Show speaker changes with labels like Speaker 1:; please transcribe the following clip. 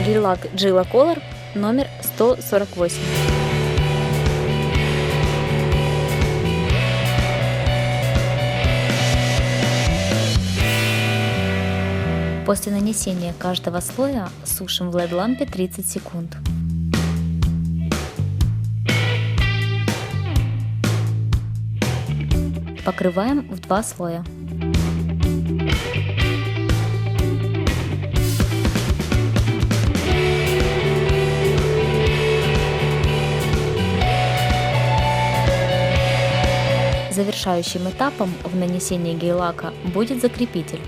Speaker 1: гель-лак Gila Color номер 148. После нанесения каждого слоя сушим в LED-лампе 30 секунд. Покрываем в два слоя. Завершающим этапом в нанесении гель-лака будет закрепитель.